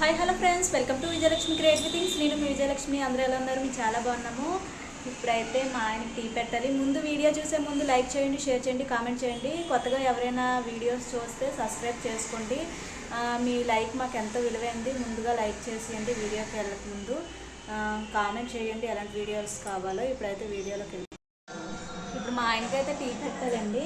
Hi hello friends. Welcome to Vijayalakshmi creative things నేను మీ విజయలక్ష్మి. అందరూ ఎలా ఉన్నారు? మేము చాలా బాగున్నాము. ఇప్పుడైతే మా ఆయనకి టీ పెట్టాలి. ముందు వీడియో చూసే ముందు లైక్ చేయండి షేర్ చేయండి కామెంట్ చేయండి. కొత్తగా ఎవరైనా వీడియోస్ చూస్తే సబ్స్క్రైబ్ చేసుకోండి. మీ లైక్ మాకు ఎంతో విలువైంది ముందుగా లైక్ చేసేయండి వీడియోకి వెళ్ళక ముందు. కామెంట్ చేయండి ఎలాంటి వీడియోస్ కావాలో. ఇప్పుడైతే వీడియోలోకి వెళ్తాం ఇప్పుడు మా ఆయనకైతే టీ పెట్టాలండి.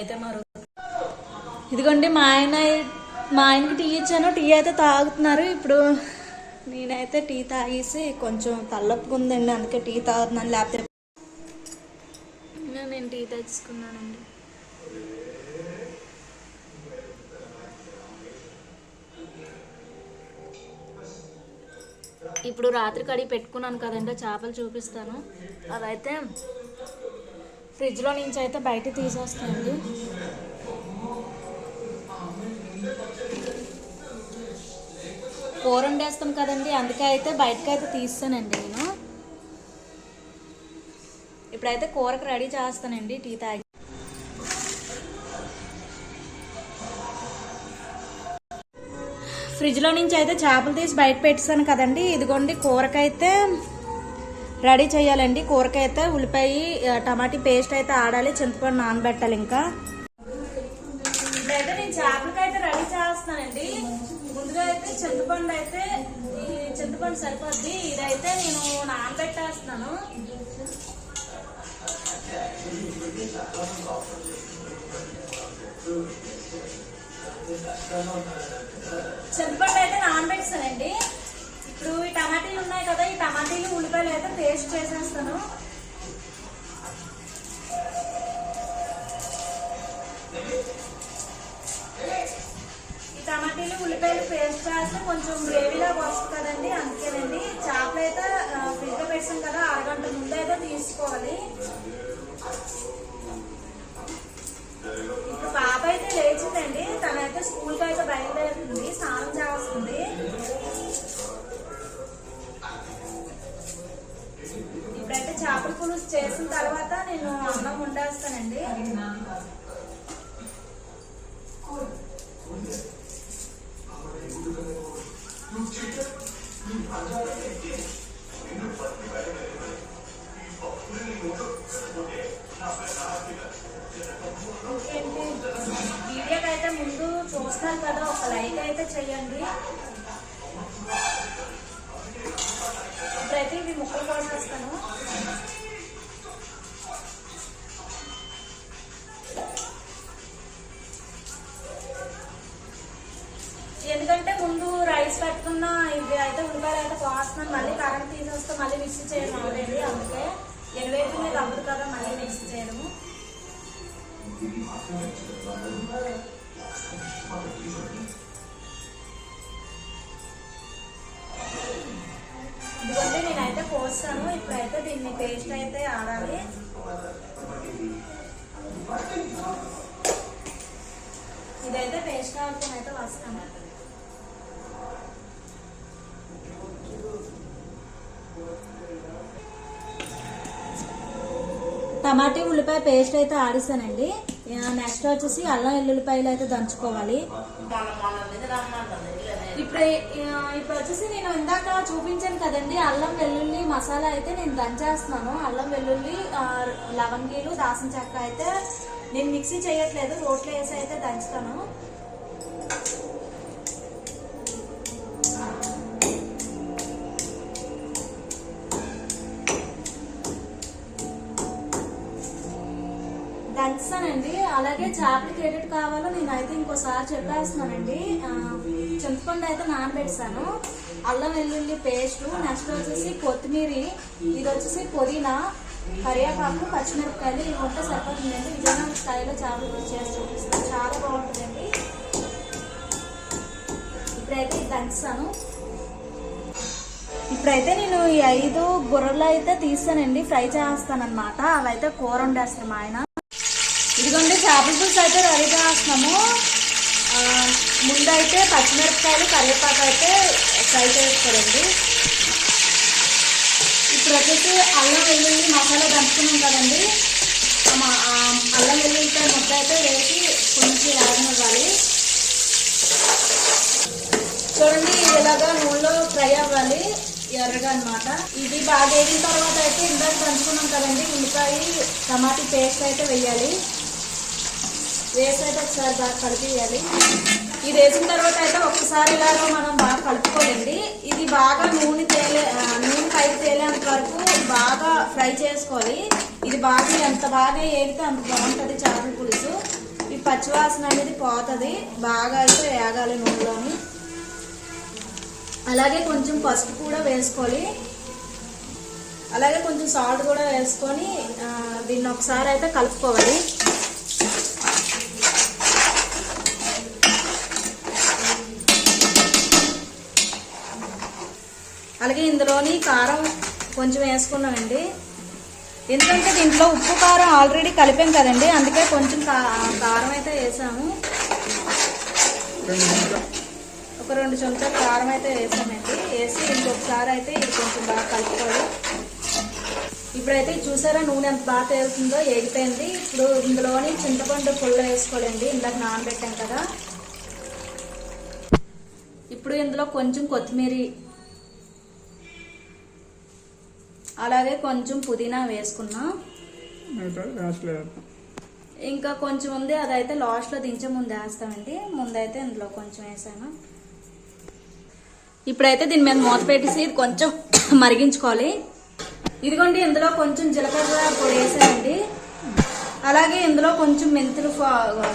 అయితే మరు ఇదిగోండి మా ఆయన మా ఆయనకి టీ ఇచ్చాను. టీ అయితే తాగుతున్నారు. ఇప్పుడు నేనైతే టీ తాగేసి కొంచెం తల్లొప్పుకుందండి అందుకే టీ తాగుతున్నాను. లేకపోతే నేను టీ తెచ్చుకున్నానండి. ఇప్పుడు రాత్రి కడిగి పెట్టుకున్నాను కదండి. చేపలు చూపిస్తాను. అవైతే ఫ్రిడ్జ్లో నుంచి అయితే బయట తీసేస్తానండి. కూర వండేస్తాం కదండి అందుకే అయితే బయటకు అయితే తీస్తానండి నేను. ఇప్పుడైతే కూరకు రెడీ చేస్తానండి టీ తాగి. ఫ్రిడ్జ్లో నుంచి అయితే చేపలు తీసి బయట పెట్టేసాను కదండి ఇదిగోండి కూరకైతే రెడీ చేయాలండి. కూరకైతే ఉల్లిపాయ టమాటీ పేస్ట్ అయితే ఆడాలి. చింతపండు నానబెట్టాలి ఇంకా. ఇదైతే నేను చేపలకైతే రెడీ చేస్తానండి ముందుగా అయితే చింతపండు అయితే ఈ చింతపండు సరిపోద్ది. ఇదైతే నేను నానబెట్టేస్తున్నాను. చింతపండు అయితే నానబెట్టానండి ఇప్పుడు ఈ టమాటీలు ఉన్నాయి కదా ఈ టమాటీలు ఉల్లిపాయలు అయితే పేస్ట్ చేసేస్తాను. చేసిన తర్వాత నేను అన్నం వండేస్తానండి. ఇంకేంటి వీడియోకి అయితే ముందు చూస్తారు కదా ఒక లైక్ అయితే చెయ్యండి. మళ్ళీ మిక్సీ చేయడం టమాటీ ఉల్లిపాయ పేస్ట్ అయితే ఆడిస్తానండి. నెక్స్ట్ వచ్చేసి అల్లం ఎల్లుల్లిపాయలు అయితే దంచుకోవాలి. ఇప్పుడు ఇప్పుడు వచ్చేసి నేను ఇందాక చూపించాను కదండి అల్లం వెల్లుల్లి మసాలా అయితే నేను దంచేస్తున్నాను అల్లం వెల్లుల్లి లవంగీలు దాసిన చెక్క అయితే నేను మిక్సీ చేయట్లేదు రోట్లో వేసి అయితే దంచుతాను. అండి. అలాగే చేపలకి ఏటెట్ కావాలో నేనైతే ఇంకోసారి చెప్పేస్తున్నానండి. చింతపండు అయితే నానబెట్టాను అల్లం వెల్లుల్లి పేస్ట్ నెక్స్ట్ వచ్చేసి కొత్తిమీర ఇది వచ్చేసి పుదీనా కరివేపాకు పచ్చిమిరపకాయలు ఇవి ఉంటే సరిపోతుందండి. విజయనగరం స్టైల్లో చేపలు పులుసు చేసి చూపిస్తాను. చాలా బాగుంటుందండి. ఇప్పుడైతే ఇది దంచుతాను. ఇప్పుడైతే నేను ఈ ఐదు బుర్రలు అయితే తీస్తానండి. ఫ్రై చేస్తానమాట అవైతే కూర వండేస్తాను మా ఆయన. ఇదిగోండి చేపల పులుసు అయితే రెడీ చేస్తున్నాము. ముందైతే పచ్చిమిరపకాయలు కరివేపాకు అయితే ఫ్రై చేసుకోండి ఇప్పుడు వచ్చేసి అల్లం వెల్లుల్లి మసాలా దంచుకున్నాం కదండి. అల్లం వెల్లుల్లిపై ముద్ద అయితే వేసి కొంచెం రాగనివ్వాలి. చూడండి ఇలాగా నూనెలో ఫ్రై అవ్వాలి. ఎర్రగా అన్నమాట. ఇది బాగా వేగిన తర్వాత అయితే ఇందాక దంచుకున్నాం కదండి. ఉల్లిపాయ టమాటీ పేస్ట్ అయితే వేయాలి. వేసి అయితే ఒకసారి బాగా కలిపియాలి ఇది వేసిన తర్వాత అయితే ఒక్కసారి ఇలాగ మనం బాగా కలుపుకోవాలండి. ఇది బాగా నూనె తేలే నూనె పైకి తేలేంత వరకు బాగా ఫ్రై చేసుకోవాలి. ఇది బాగా ఎంత బాగా ఏగితే అంత బాగుంటుంది చేపల పులుసు. ఈ పచ్చివాసన అనేది పోతుంది. బాగా అయితే వేగాలి నూనెలోని. అలాగే కొంచెం పసుపు కూడా వేసుకోవాలి. అలాగే కొంచెం సాల్ట్ కూడా వేసుకొని దీన్ని ఒకసారి అయితే కలుపుకోవాలి. అలాగే ఇందులోని కారం కొంచెం వేసుకున్నామండి. ఎందుకంటే దీంట్లో ఉప్పు కారం ఆల్రెడీ కలిపాం కదండి. అందుకే కొంచెం కా- కారం అయితే వేసాము. ఒక రెండు చెంచాలు కారం అయితే వేసామండి. వేసి ఇంకొకసారి అయితే ఇది కొంచెం బాగా కలుపుకోవాలి. ఇప్పుడైతే ఇది చూసారా నూనె ఎంత బాగా తేలుతుందో? ఎగిపోయింది ఇప్పుడు ఇందులోని చింతపండు పుల్ల వేసుకోవాలండి. ఇందాక నానబెట్టాం కదా. ఇప్పుడు ఇందులో కొంచెం కొత్తిమీర అలాగే కొంచెం పుదీనా వేసుకున్నాం. ఇంకా కొంచెం ఉంది అదైతే లాస్ట్లో దించే ముందు వేస్తామండి. ముందైతే ఇందులో కొంచెం వేసాను. ఇప్పుడైతే దీని మీద మూత పెట్టేసి ఇది కొంచెం మరిగించుకోవాలి. ఇదిగోండి ఇందులో కొంచెం జీలకర్ర పొడి వేసానండి. అలాగే ఇందులో కొంచెం మెంతులు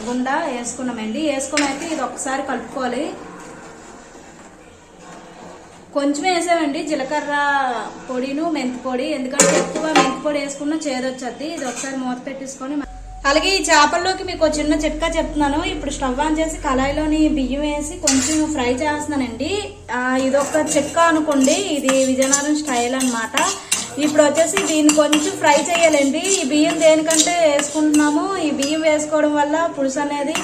గుండా వేసుకున్నామండి. వేసుకుని అయితే ఇది ఒకసారి కలుపుకోవాలి. కొంచెం వేసామండి. జీలకర్ర పొడిను మెంతి పొడి. ఎందుకంటే ఎక్కువ మెంతి పొడి వేసుకున్న చేదొచ్చద్ది ఇది ఒకసారి మూత పెట్టేసుకొని అలాగే ఈ చేపల్లోకి మీకు చిన్న చిట్కా చెప్తున్నాను. ఇప్పుడు స్టవ్ ఆన్ చేసి కళాయిలోని బియ్యం వేసి కొంచెం ఫ్రై చేస్తున్నానండి. ఇది ఒక చిట్కా అనుకోండి. ఇది విజయనగరం స్టైల్ అన్నమాట. ఇప్పుడు వచ్చేసి దీన్ని కొంచెం ఫ్రై చేయాలండి. ఈ బియ్యం దేనికంటే వేసుకుంటున్నాము ఈ బియ్యం వేసుకోవడం వల్ల పులుసు అనేది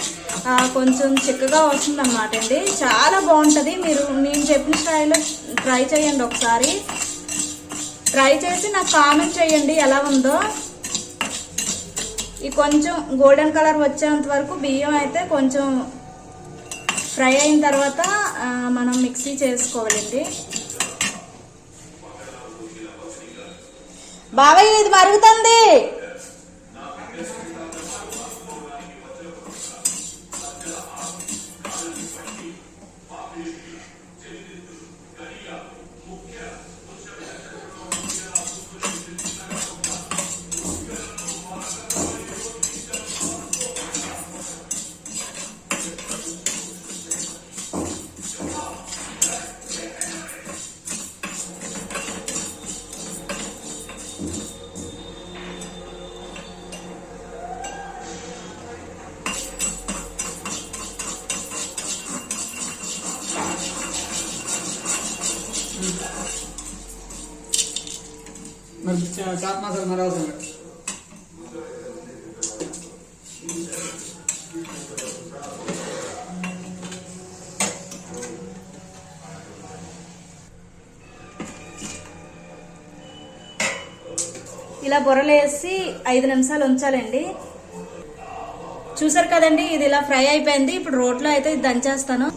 కొంచెం చిక్కగా వస్తుంది అనమాట అండి. చాలా బాగుంటుంది. మీరు నేను చెప్పిన స్టైల్లో ట్రై చేయండి ఒకసారి. ట్రై చేసి నాకు కామెంట్ చేయండి ఎలా ఉందో. ఈ కొంచెం గోల్డెన్ కలర్ వచ్చేంత వరకు బియ్యం అయితే కొంచెం ఫ్రై అయిన తర్వాత మనం మిక్సీ చేసుకోవాలండి. బావయ్య ఇది మరుగుతుంది. చాట్ మసాలా మరి అవసరం లేదు. ఇలా బొరలు వేసి ఐదు నిమిషాలు ఉంచాలండి. చూసారు కదండి ఇది ఇలా ఫ్రై అయిపోయింది. ఇప్పుడు రోట్లో అయితే ఇది దంచేస్తాను.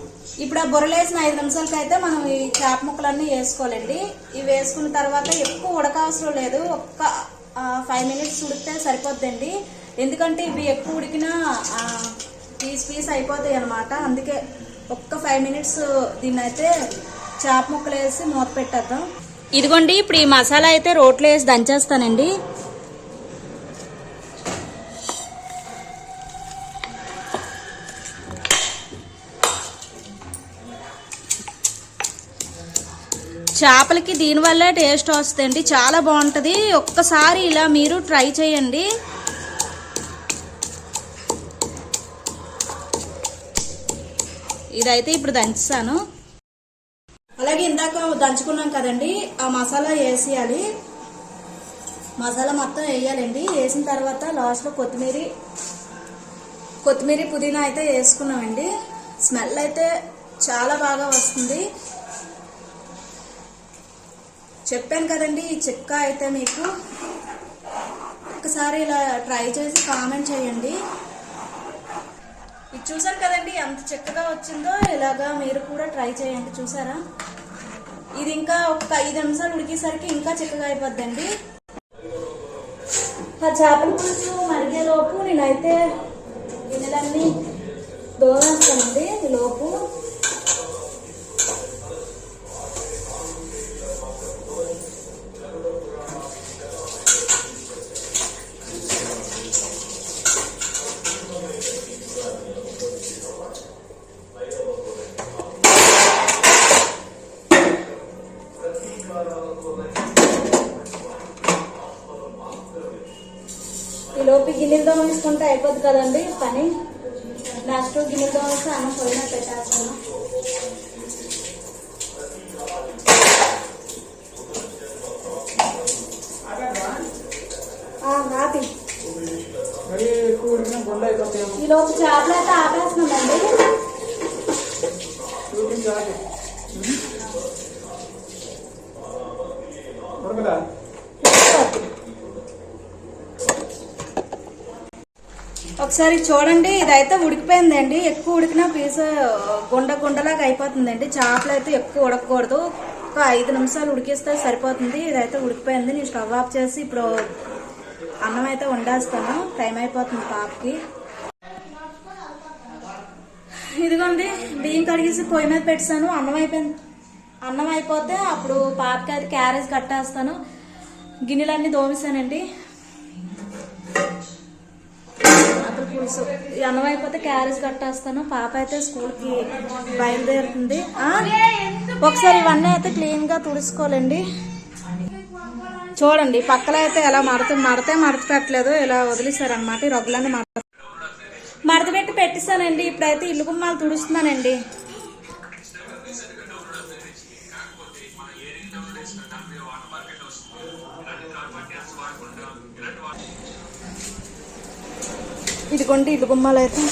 ఇప్పుడు ఆ బుర్రలేసిన వేసిన ఐదు నిమిషాలకి అయితే మనం ఈ చేప ముక్కలన్నీ వేసుకోవాలండి. ఇవి వేసుకున్న తర్వాత ఎక్కువ ఉడకవసరం లేదు. ఒక్క ఫైవ్ మినిట్స్ ఉడికితే సరిపోద్దండి. ఎందుకంటే ఇవి ఎక్కువ ఉడికినా పీస్ పీస్ అయిపోతాయి అనమాట అందుకే ఒక్క ఫైవ్ మినిట్స్ దీన్ని అయితే చేప ముక్కలు వేసి మూత పెట్టేద్దాం. ఇదిగోండి ఇప్పుడు ఈ మసాలా అయితే రోట్లో వేసి దంచేస్తానండి. చేపలకి దీనివల్లే టేస్ట్ వస్తుందండి. చాలా బాగుంటుంది. ఒక్కసారి ఇలా మీరు ట్రై చేయండి. ఇదైతే ఇప్పుడు దంచుతాను. అలాగే ఇందాక దంచుకున్నాం కదండి. ఆ మసాలా వేసేయాలి. మసాలా మొత్తం వేయాలండి. వేసిన తర్వాత లాస్ట్లో కొత్తిమీర కొత్తిమీర పుదీనా అయితే వేసుకున్నామండి. స్మెల్ అయితే చాలా బాగా వస్తుంది. చెప్పాను కదండి ఈ చిక్క అయితే మీకు ఒకసారి ఇలా ట్రై చేసి కామెంట్ చేయండి. ఇది చూసారు కదండి ఎంత చక్కగా వచ్చిందో ఇలాగా మీరు కూడా ట్రై చేయండి చూసారా? ఇది ఇంకా ఒక ఐదు నిమిషాలు ఉడికేసరికి ఇంకా చిక్కగా అయిపోద్దండి. ఆ చేపల పులుసు మరిగేలోపు నేనైతే గిన్నెలన్నీ దోవేస్తానండి లోపు. గిన్నెలు దోమేసుకుంటే అయిపోద్ది కదండి. పని. నెక్స్ట్ గిన్నెలు దోమేసి అన్నం పొయ్యిన పెట్టేస్తాను. ఈ లోపు చేపలు అయితే ఆపేస్తున్నామండి ఒకసారి చూడండి ఇదైతే ఉడికిపోయిందండి. ఎక్కువ ఉడికినా పీస్ గుండ గుండలాగా అయిపోతుందండి. చేపలు అయితే ఎక్కువ ఉడకకూడదు. ఒక ఐదు నిమిషాలు ఉడికిస్తే సరిపోతుంది. ఇదైతే ఉడికిపోయింది. నేను స్టవ్ ఆఫ్ చేసి ఇప్పుడు అన్నం అయితే వండేస్తాను. టైం అయిపోతుంది పాపకి. ఇదిగోండి బియ్యం కడిగేసి పొయ్యి మీద పెట్టాను అన్నం అయిపోయింది. అన్నం అయిపోతే అప్పుడు పాపకి అది క్యారేజ్ కట్టేస్తాను. గిన్నెలన్నీ దోమిసానండి అన్నం అయిపోతే క్యారేజ్ కట్టేస్తాను. పాప అయితే స్కూల్కి బయలుదేరుతుంది. ఒకసారి ఇవన్నీ అయితే క్లీన్గా తుడుచుకోవాలండి. చూడండి పక్కల అయితే ఎలా మడత మడతే మడత పెట్టలేదు ఇలా వదిలేశారనమాట ఈ రొగ్గులన్నీ మడత మడత పెట్టి ఇప్పుడైతే ఇల్లు గుమ్మాలు తుడుస్తున్నానండి. ఇదిగోండి ఇల్లు గుమ్మాలు అయితే.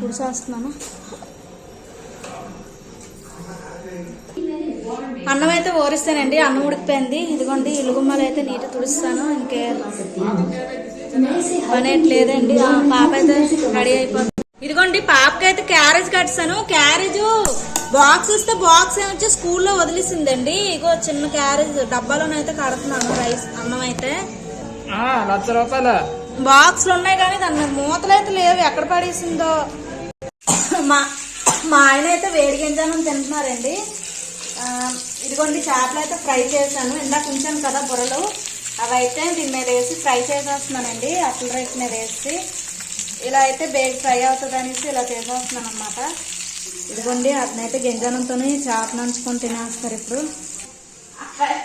తుడిసేస్తున్నాను అన్నం అయితే ఓరిస్తానండి అన్నం ఉడికిపోయింది. ఇదిగోండి ఇల్లు గుమ్మాలు అయితే నీటి తుడుస్తాను ఇంకే పనేట్లేదండి. లేదండి పాప అయితే రెడీ అయిపోతుంది. ఇదిగోండి పాపకి అయితే క్యారేజ్ కట్టాను క్యారేజ్ బాక్స్ ఇస్తే బాక్స్ ఏమొచ్చి స్కూల్లో వదిలేసిందండి. ఇగో చిన్న క్యారేజ్ డబ్బాలోనైతే కడుతున్నాను రైస్ అన్నం అయితే. లక్ష రూపాయలు? బాక్స్లు ఉన్నాయి కానీ దాని మూతలైతే మూతలు అయితే లేవు. ఎక్కడ పడేసిందో? మా మా ఆయన అయితే వేడి గింజనం తింటున్నారండి. ఇదిగోండి చేపలు అయితే ఫ్రై చేశాను. ఇందాక ఉంచాను కదా బుర్రలు. అవి అయితే దీని మీద వేసి ఫ్రై చేసేస్తున్నానండి. అట్ల రైస్ మీద వేసి. ఇలా అయితే బేగ్ ఫ్రై అవుతుంది అనేసి ఇలా చేసేస్తున్నాను అనమాట ఇదిగోండి అతనైతే గింజనంతోనే చేప నంచుకొని తినేస్తారు ఇప్పుడు.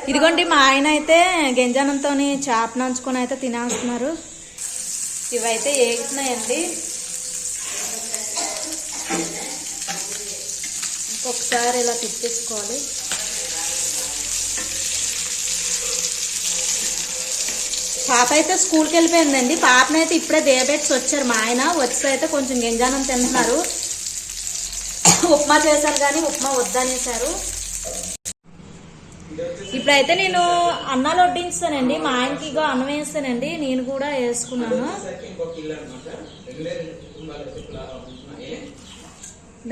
ఇదిగోండి మా ఆయన అయితే గెంజానంతో చేప నంచుకొని అయితే తినేస్తున్నారు. ఇవైతే ఏగుతున్నాయండి. ఇంకొకసారి ఇలా తిప్పేసుకోవాలి. పాప అయితే స్కూల్కి వెళ్ళిపోయిందండి. పాపనైతే ఇప్పుడే దేబెట్స్ వచ్చారు. మా ఆయన వచ్చి అయితే కొంచెం గింజానం తింటున్నారు. ఉప్మా చేశారు కానీ ఉప్మా వద్దనేసారు ఇప్పుడైతే నేను అన్నాలు వడ్డించానండి. మా ఆయనకి ఇగో అన్నం వేస్తానండి. నేను కూడా వేసుకున్నాను.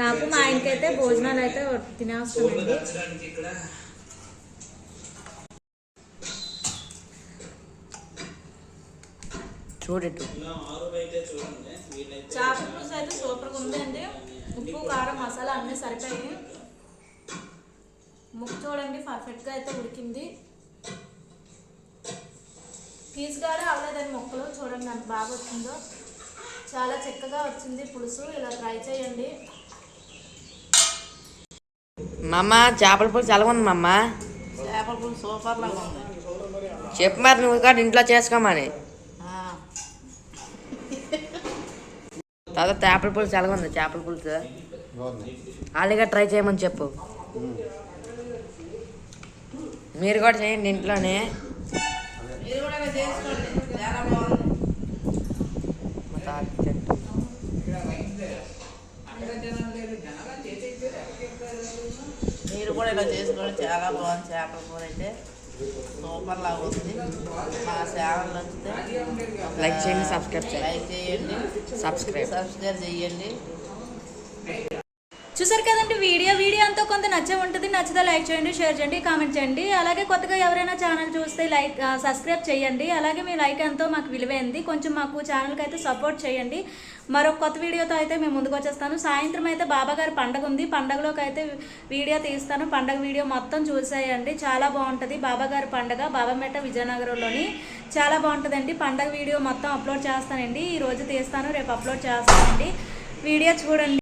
నాకు మా ఆయనకైతే భోజనాలు అయితే తినేస్తానండి. చూడట్టు. చేపల పులుసు అయితే సూపర్గా ఉందండి. ఉప్పు కారం మసాలా అన్నీ సరిపోయాయి. ముక్క చూడండి పర్ఫెక్ట్గా అయితే ఉడికింది. పీసుగానే అవ్వలేదండి ముక్కలు చూడండి ఎంత బాగా వచ్చిందో. చాలా చక్కగా వచ్చింది పులుసు ఇలా ట్రై చేయండి. మా అమ్మ చేపల పులుసు ఎలా ఉంది మా అమ్మ చేపల పులుసు సూపర్ లాగా ఉంది. చెప్పు మరి నువ్వు కూడా ఇంట్లో చేసుకోమని ఆ, తర్వాత చేపల పులుసు ఎలా ఉంది చేపల పులుసు? వాళ్ళగా ట్రై చేయమని చెప్పు. మీరు కూడా చేయండి ఇంట్లోనే. మీరు కూడా ఇలా చేసుకోండి. చాలా బాగుంది. మా తాత తింటాం. మీరు కూడా ఇలా చేసుకోండి. చాలా బాగుంది చేపల కూర అయితే. సూపర్ లాగా ఉంది. మా ఛానల్ ఒక లైక్ చేయండి, సబ్స్క్రైబ్ చేయండి. లైక్ చేయండి. సబ్స్క్రైబ్. సబ్స్క్రైబ్ చేయండి. చూసారు కదండి వీడియో వీడియో అంతా కొంత నచ్చే ఉంటుంది. నచ్చితే లైక్ చేయండి షేర్ చేయండి కామెంట్ చేయండి. అలాగే కొత్తగా ఎవరైనా ఛానల్ చూస్తే లైక్ సబ్స్క్రైబ్ చేయండి. అలాగే మీ లైక్ ఎంతో మాకు విలువైంది. కొంచెం మాకు ఛానల్కి అయితే సపోర్ట్ చేయండి. మరొక కొత్త వీడియోతో అయితే మేము ముందుకు వచ్చేస్తాను. సాయంత్రం అయితే బాబాగారి పండగ ఉంది. పండగలోకి అయితే వీడియో తీస్తాను. పండగ వీడియో మొత్తం చూసేయండి. చాలా బాగుంటుంది బాబాగారి పండగ. బాబామెట్ట విజయనగరంలోని చాలా బాగుంటుందండి. పండగ వీడియో మొత్తం అప్లోడ్ చేస్తానండి. ఈ రోజు తీస్తాను రేపు అప్లోడ్ చేస్తానండి. వీడియో చూడండి.